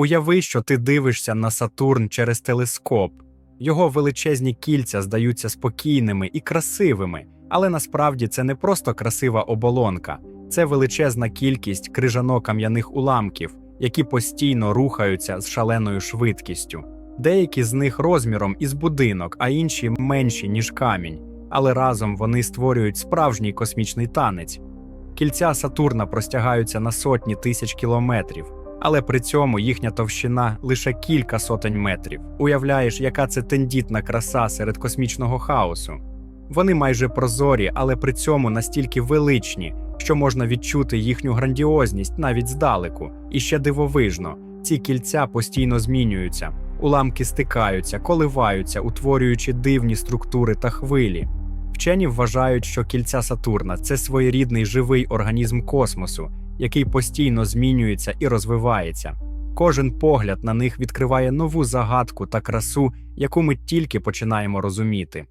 Уяви, що ти дивишся на Сатурн через телескоп. Його величезні кільця здаються спокійними і красивими, але насправді це не просто красива оболонка, це величезна кількість крижано-кам'яних уламків, які постійно рухаються з шаленою швидкістю. Деякі з них розміром із будинок, а інші менші, ніж камінь, але разом вони створюють справжній космічний танець. Кільця Сатурна простягаються на сотні тисяч кілометрів, але при цьому їхня товщина лише кілька сотень метрів. Уявляєш, яка це тендітна краса серед космічного хаосу. Вони майже прозорі, але при цьому настільки величні, що можна відчути їхню грандіозність навіть здалеку. І ще дивовижно, ці кільця постійно змінюються, уламки стикаються, коливаються, утворюючи дивні структури та хвилі. Вчені вважають, що кільця Сатурна це своєрідний живий організм космосу, який постійно змінюється і розвивається. Кожен погляд на них відкриває нову загадку та красу, яку ми тільки починаємо розуміти.